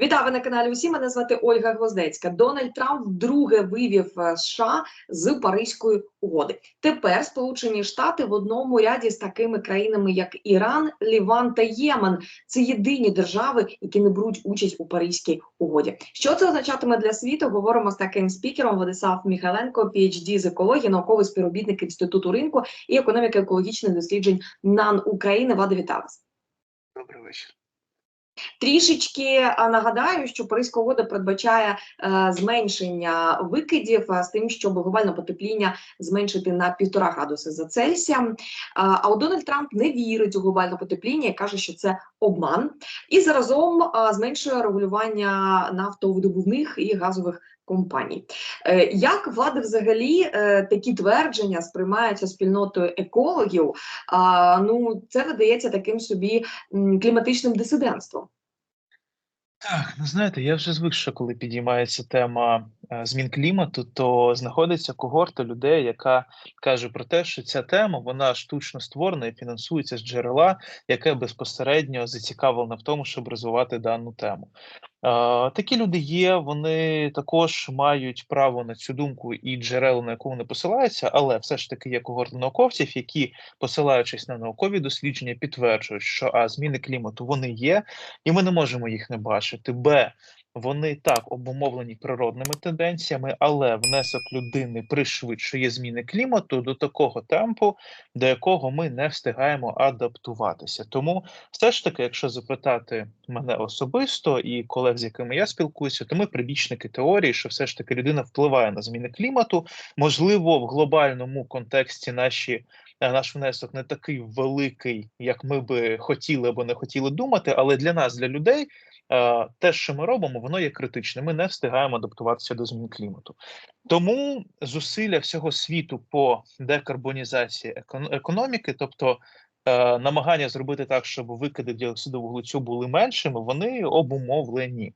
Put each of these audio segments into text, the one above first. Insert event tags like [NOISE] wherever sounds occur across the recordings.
Вітаю ви на каналі. Усі мене звати Ольга Гвоздецька. Дональд Трамп вдруге вивів е, США з Паризької угоди. Тепер Сполучені Штати в одному ряді з такими країнами, як Іран, Ліван та Ємен. Це єдині держави, які не беруть участь у Паризькій угоді. Що це означатиме для світу? Говоримо з таким спікером Владислав Міхаленко, PhD з екології, науковий співробітник інституту ринку і економіки екологічних досліджень НАН України. Влада вітаю вас. Добрий вечір. Трішечки нагадаю, що Паризька угода передбачає е, зменшення викидів е, з тим, щоб глобальне потепління зменшити на півтора градуси за Цельсієм. А, а Дональд Трамп не вірить у глобальне потепління і каже, що це обман, і заразом зменшує регулювання нафтовидобувних і газових компаній. Е, як влади взагалі е, такі твердження сприймаються спільнотою екологів? Ну це видається таким собі кліматичним дисидентством. Так, ну знаєте, я вже звик, що коли підіймається тема е, змін клімату, то знаходиться когорта людей, яка каже про те, що ця тема вона штучно створена і фінансується з джерела, яке безпосередньо зацікавлена в тому, щоб розвивати дану тему. Такі люди є, вони також мають право на цю думку і джерела, на яку вони посилаються, але все ж таки є когорта науковців, які, посилаючись на наукові дослідження, підтверджують, що а зміни клімату вони є, і ми не можемо їх не бачити. Б вони так обумовлені природними тенденціями, але внесок людини пришвидшує зміни клімату до такого темпу, до якого ми не встигаємо адаптуватися. Тому все ж таки, якщо запитати мене особисто і колег, з якими я спілкуюся, то ми прибічники теорії, що все ж таки людина впливає на зміни клімату. Можливо, в глобальному контексті наші. е, Наш внесок не такий великий, як ми би хотіли або не хотіли думати, але для нас, для людей, те, що ми робимо, воно є критичним. Ми не встигаємо адаптуватися до змін клімату. Тому зусилля всього світу по декарбонізації економіки, тобто е, намагання зробити так, щоб викиди діоксиду вуглецю були меншими, вони обумовлені.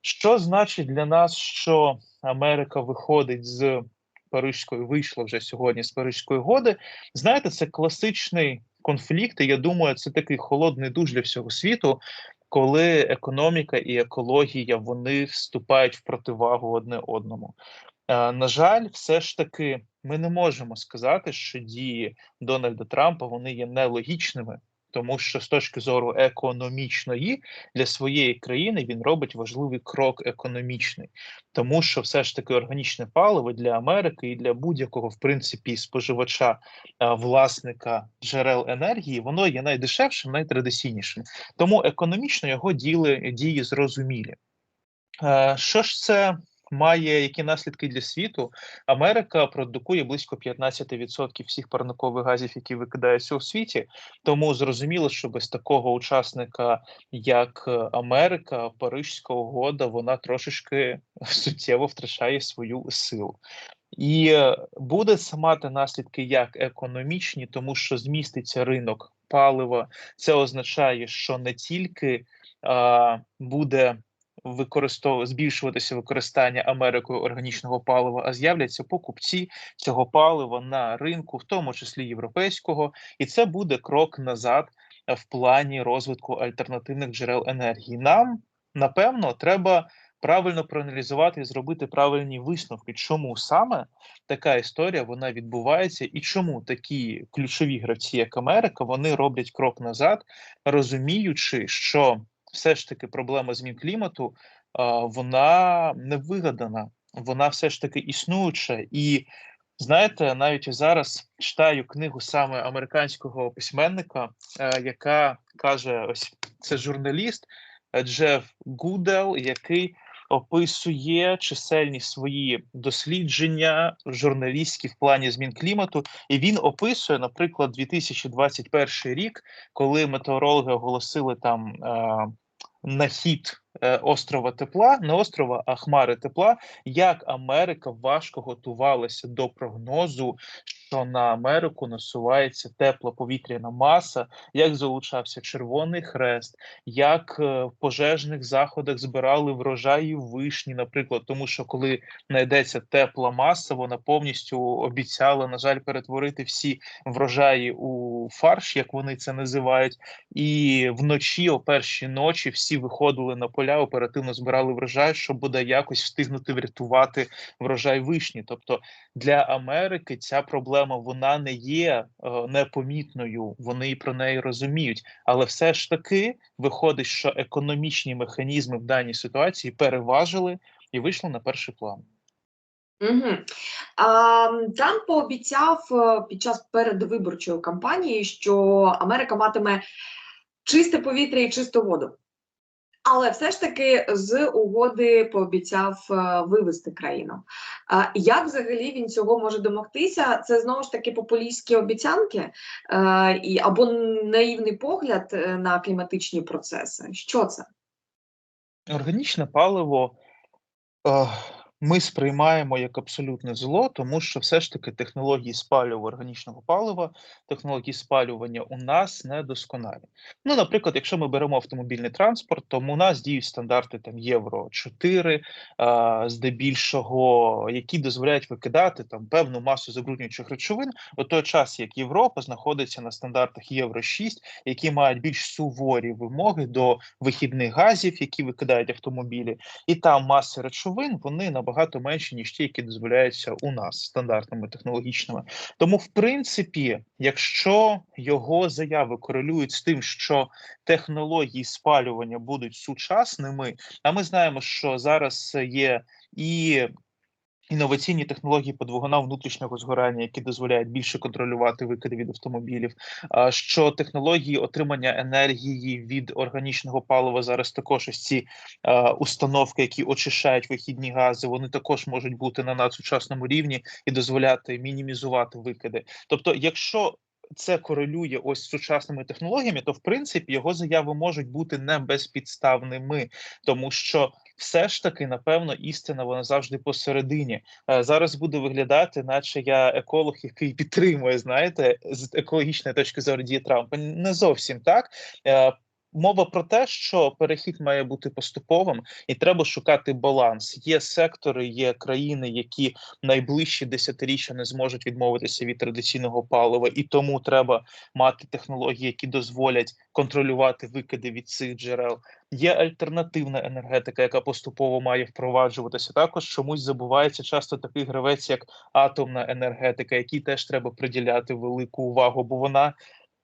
Що значить для нас, що Америка виходить з Парижської, вийшла вже сьогодні з Парижської угоди? Знаєте, це класичний конфлікт, і я думаю, це такий холодний душ для всього світу, коли економіка і екологія вони вступають в противагу одне одному. Е, на жаль, все ж таки, ми не можемо сказати, що дії Дональда Трампа вони є нелогічними, тому що з точки зору економічної для своєї країни він робить важливий крок економічний, тому що все ж таки органічне паливо для Америки і для будь-якого в принципі споживача власника джерел енергії, воно є найдешевшим, найтрадиційнішим. Тому економічно його діли дії зрозумілі. Е, Що ж це має які наслідки для світу? Америка продукує близько 15% всіх парникових газів, які викидаються у світі. Тому зрозуміло, що без такого учасника, як е, Америка, Парижська угода, вона трошечки [LAUGHS] суттєво втрачає свою силу. І е, буде це мати наслідки як економічні, тому що зміститься ринок палива. Це означає, що не тільки а, буде використов... збільшуватися використання Америкою органічного палива, а з'являться покупці цього палива на ринку, в тому числі європейського, і це буде крок назад е, в плані розвитку альтернативних джерел енергії. Нам напевно треба правильно проаналізувати і зробити правильні висновки, чому саме така історія вона відбувається, і чому такі ключові гравці, як Америка, вони роблять крок назад, розуміючи, що все ж таки проблема змін клімату вона не вигадана, вона все ж таки існуюча. І знаєте, навіть зараз читаю книгу саме американського письменника, е, яка каже: ось це журналіст Джеф Гудел, який описує чисельні свої дослідження журналістські в плані змін клімату, і він описує, наприклад, 2021 рік, коли метеорологи оголосили там е, нахід хід острова тепла, не острова, а хмари тепла, як Америка важко готувалася до прогнозу, що на Америку насувається тепла повітряна маса, як залучався Червоний Хрест, як е, в пожежних заходах збирали врожаї вишні, наприклад, тому що коли знайдеться тепла маса, вона повністю обіцяла, на жаль, перетворити всі врожаї у фарш, як вони це називають. І вночі, о першій ночі, всі виходили на поля, оперативно збирали врожай, щоб буде якось встигнути врятувати врожай вишні. Тобто для Америки ця проблема вона не є е, непомітною, вони про неї розуміють, але все ж таки виходить, що економічні механізми в даній ситуації переважили і вийшли на перший план. Угу. А, Трамп пообіцяв е, під час передвиборчої кампанії, що Америка матиме чисте повітря і чисту воду. Але все ж таки з угоди пообіцяв е, вивести країну. А як взагалі він цього може домогтися? Це знову ж таки популістські обіцянки е, або наївний погляд е, на кліматичні процеси. Що це? Органічне паливо е, ми сприймаємо як абсолютне зло, тому що все ж таки технології спалювання органічного палива, технології спалювання у нас недосконалі. Ну, наприклад, якщо ми беремо автомобільний транспорт, то у нас діють стандарти там Євро 4, а, здебільшого, які дозволяють викидати там певну масу забруднюючих речовин, у той час як Європа знаходиться на стандартах Євро 6, які мають більш суворі вимоги до вихідних газів, які викидають автомобілі, і там маси речовин вони набагато менші, ніж ті, які дозволяються у нас стандартними технологічними. Тому, в принципі, якщо його заяви корелюють з тим, що технології спалювання будуть сучасними, а ми знаємо, що зараз є і Інноваційні технології по двигунам внутрішнього згорання, які дозволяють більше контролювати викиди від автомобілів. Що технології отримання енергії від органічного палива зараз також ось ці установки, які очищають вихідні гази, вони також можуть бути на надсучасному рівні і дозволяти мінімізувати викиди. Тобто, якщо це корелює ось з сучасними технологіями, то в принципі його заяви можуть бути не безпідставними, тому що все ж таки, напевно, істина вона завжди посередині. Е, зараз буде виглядати, наче я еколог, який підтримує, знаєте, з екологічної точки зору дії Трампа. Не зовсім так. Мова про те, що перехід має бути поступовим, і треба шукати баланс. Є сектори, є країни, які найближчі десятиріччя не зможуть відмовитися від традиційного палива, і тому треба мати технології, які дозволять контролювати викиди від цих джерел. Є альтернативна енергетика, яка поступово має впроваджуватися. Також чомусь забувається часто такий гравець, як атомна енергетика, якій теж треба приділяти велику увагу, бо вона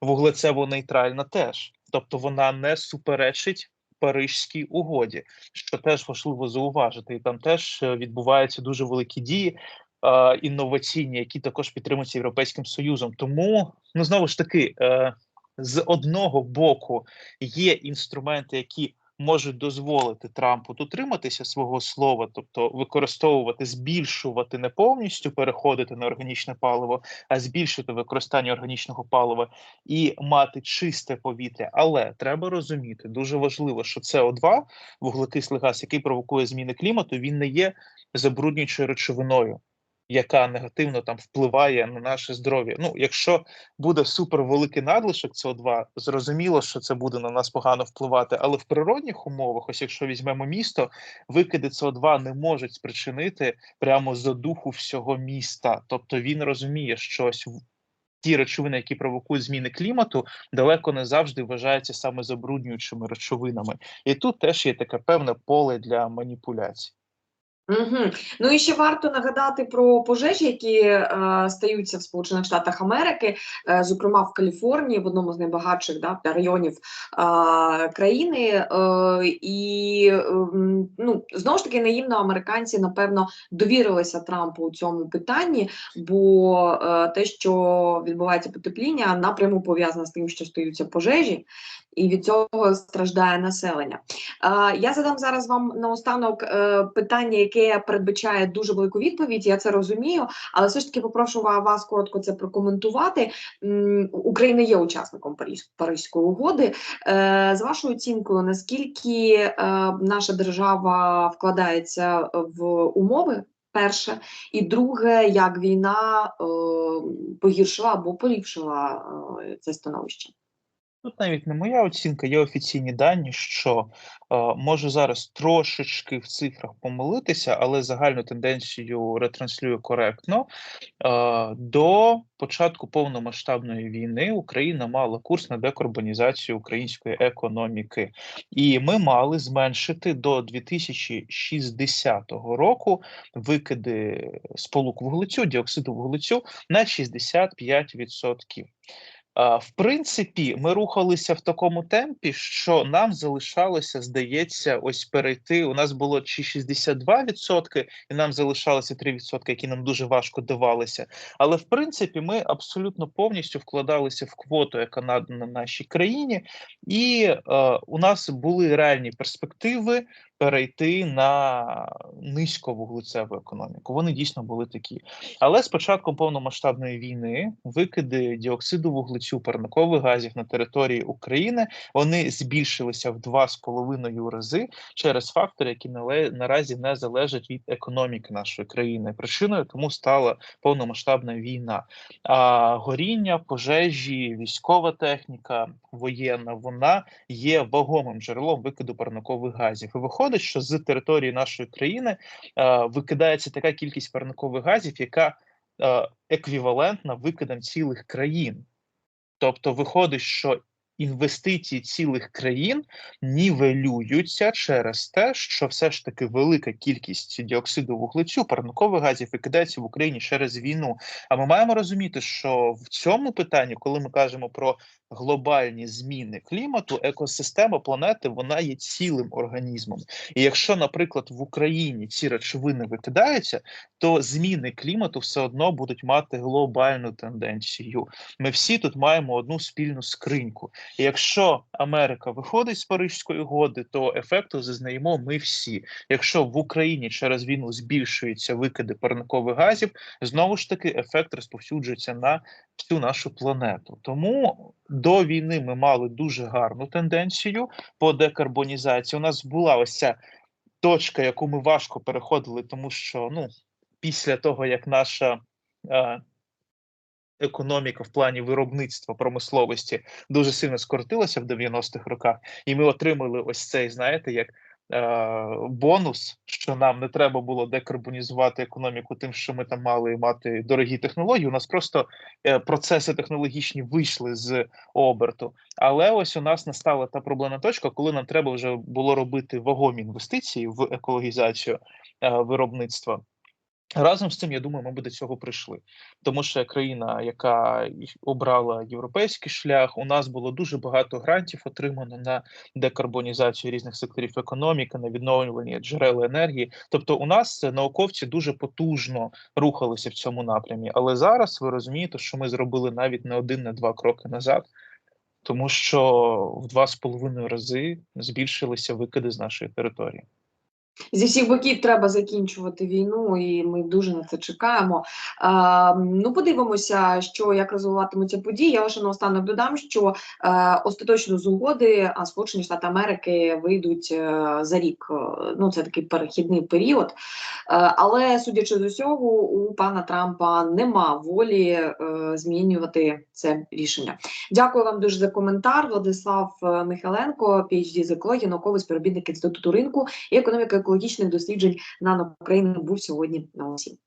вуглецево-нейтральна теж, тобто вона не суперечить. Парижській угоді, що теж важливо зауважити, і там теж е, відбуваються дуже великі дії е, інноваційні, які також підтримуються європейським союзом. Тому ну знову ж таки, е, з одного боку є інструменти, які можуть дозволити Трампу дотриматися свого слова, тобто використовувати, збільшувати не повністю переходити на органічне паливо, а збільшити використання органічного палива і мати чисте повітря. Але треба розуміти, дуже важливо, що СО2, вуглекислий газ, який провокує зміни клімату, він не є забруднюючою речовиною яка негативно там впливає на наше здоров'я. Ну, якщо буде супервеликий надлишок СО2, зрозуміло, що це буде на нас погано впливати, але в природних умовах, ось якщо візьмемо місто, викиди СО2 не можуть спричинити прямо задуху всього міста. Тобто він розуміє, що ось ті речовини, які провокують зміни клімату, далеко не завжди вважаються саме забруднюючими речовинами, і тут теж є таке певне поле для маніпуляцій. Угу. Ну і ще варто нагадати про пожежі, які е, стаються в Сполучених Штатах Америки, е, зокрема в Каліфорнії, в одному з найбагатших да, районів е, країни. Е, і е, ну, знову ж таки наївно американці напевно довірилися Трампу у цьому питанні, бо е, те, що відбувається потепління, напряму пов'язано з тим, що стаються пожежі і від цього страждає населення. Я задам зараз вам наостанок е, питання, яке передбачає дуже велику відповідь. Я це розумію, але все ж таки попрошу вас коротко це прокоментувати. Україна є учасником Паризь, Паризької угоди. Е, з вашою оцінкою, наскільки е, наша держава вкладається в умови Перше, і друге, як війна е, погіршила або поліпшила е, це становище. Тут навіть не моя оцінка, є офіційні дані, що е, можу зараз трошечки в цифрах помилитися, але загальну тенденцію ретранслюю коректно. Е, до початку повномасштабної війни Україна мала курс на декарбонізацію української економіки, і ми мали зменшити до 2060 року викиди сполук вуглецю, діоксиду вуглецю на 65%. В принципі, ми рухалися в такому темпі, що нам залишалося, здається, ось перейти. У нас було чи 62%, і нам залишалося 3%, які нам дуже важко давалися. Але в принципі, ми абсолютно повністю вкладалися в квоту, яка надана нашій країні, і е, у нас були реальні перспективи перейти на низьковуглецеву економіку. Вони дійсно були такі. Але з початком повномасштабної війни викиди діоксиду вуглецю парникових газів на території України вони збільшилися в два з половиною рази через фактори, які наразі не залежать від економіки нашої країни. Причиною тому стала повномасштабна війна. А горіння, пожежі, військова техніка воєнна вона є вагомим джерелом викиду парникових газів. І виходить, що з території нашої країни е, викидається така кількість парникових газів, яка е, еквівалентна викидам цілих країн. Тобто, виходить, що інвестиції цілих країн нівелюються через те, що все ж таки велика кількість діоксиду вуглецю, парникових газів викидається в Україні через війну. А ми маємо розуміти, що в цьому питанні, коли ми кажемо про глобальні зміни клімату, екосистема планети вона є цілим організмом. І якщо, наприклад, в Україні ці речовини викидаються, то зміни клімату все одно будуть мати глобальну тенденцію. Ми всі тут маємо одну спільну скриньку. Якщо Америка виходить з Паризької угоди, то ефекту зазнаємо ми всі. Якщо в Україні через війну збільшуються викиди парникових газів, знову ж таки ефект розповсюджується на всю нашу планету. Тому до війни ми мали дуже гарну тенденцію по декарбонізації. У нас була ось ця точка, яку ми важко переходили, тому що ну після того як наша е, економіка в плані виробництва промисловості дуже сильно скоротилася в 90-х роках, і ми отримали ось цей, знаєте, як е, бонус, що нам не треба було декарбонізувати економіку, тим, що ми там мали мати дорогі технології. У нас просто е, процеси технологічні вийшли з оберту. Але ось у нас настала та проблемна точка, коли нам треба вже було робити вагомі інвестиції в екологізацію е, виробництва. Разом з цим, я думаю, ми би до цього прийшли, тому що країна, яка обрала європейський шлях, у нас було дуже багато грантів отримано на декарбонізацію різних секторів економіки, на відновлювання джерел енергії. Тобто, у нас е, науковці дуже потужно рухалися в цьому напрямі. Але зараз ви розумієте, що ми зробили навіть не один, не два кроки назад, тому що в два з половиною рази збільшилися викиди з нашої території. Зі всіх боків треба закінчувати війну, і ми дуже на це чекаємо. А, ну, подивимося, що як розвиватимуться події. Я лише наостанок додам, що е, остаточно з угоди Сполучені Штати Америки вийдуть е, за рік. Е, Ну, це такий перехідний період. Е, але судячи з усього, у пана Трампа нема волі е, змінювати це рішення. Дякую вам дуже за коментар. Владислав е, Михайленко, PhD з екології, науковий співробітник інституту ринку і економіка екологічних досліджень НАНО був сьогодні на осі.